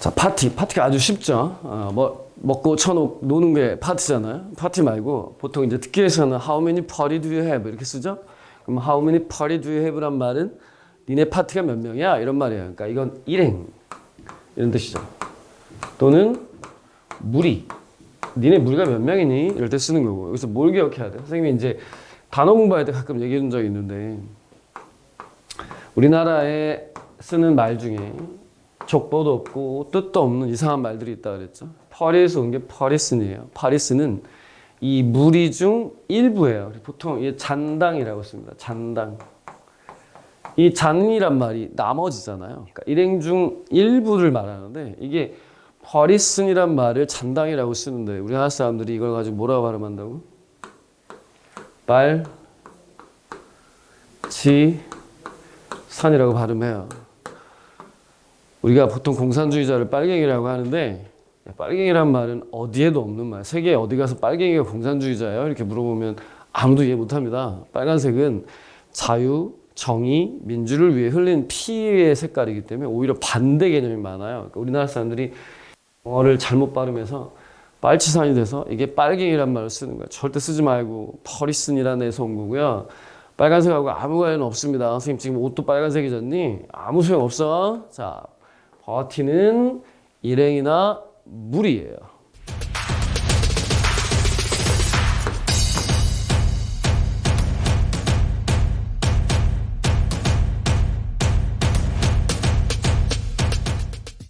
자, 파티. 파티가 아주 쉽죠. 어, 뭐, 먹고 쳐놓, 노는 게 파티잖아요. 파티 말고 보통 이제 듣기에서는 how many party do you have? 이렇게 쓰죠. 그럼 how many party do you have란 말은 니네 파티가 몇 명이야? 이런 말이에요. 그러니까 이건 일행. 이런 뜻이죠. 또는 무리. 니네 무리가 몇 명이니? 이럴 때 쓰는 거고. 여기서 뭘 기억해야 돼? 선생님이 이제 단어 공부할 때 가끔 얘기해 준 적이 있는데 우리나라에 쓰는 말 중에 족보도 없고 뜻도 없는 이상한 말들이 있다 그랬죠. 파리에서 온 게 파리슨이에요. 파리스는 이 무리 중 일부예요. 보통 이게 잔당이라고 씁니다. 잔당. 이 잔이란 말이 나머지잖아요. 그러니까 일행 중 일부를 말하는데 이게 파리슨이란 말을 잔당이라고 쓰는데 우리나라 사람들이 이걸 가지고 뭐라고 발음한다고? 발, 지, 산이라고 발음해요. 우리가 보통 공산주의자를 빨갱이라고 하는데 빨갱이란 말은 어디에도 없는 말. 세계 어디 가서 빨갱이가 공산주의자예요? 이렇게 물어보면 아무도 이해 못합니다. 빨간색은 자유, 정의, 민주를 위해 흘린 피의 색깔이기 때문에 오히려 반대 개념이 많아요. 그러니까 우리나라 사람들이 영어를 잘못 발음해서 빨치산이 돼서 이게 빨갱이란 말을 쓰는 거예요. 절대 쓰지 말고 퍼리슨이라는 애에서 온 거고요. 빨간색하고 아무 관련 없습니다. 선생님 지금 옷도 빨간색이졌니? 아무 소용 없어. 자, 버티는 일행이나 무리예요.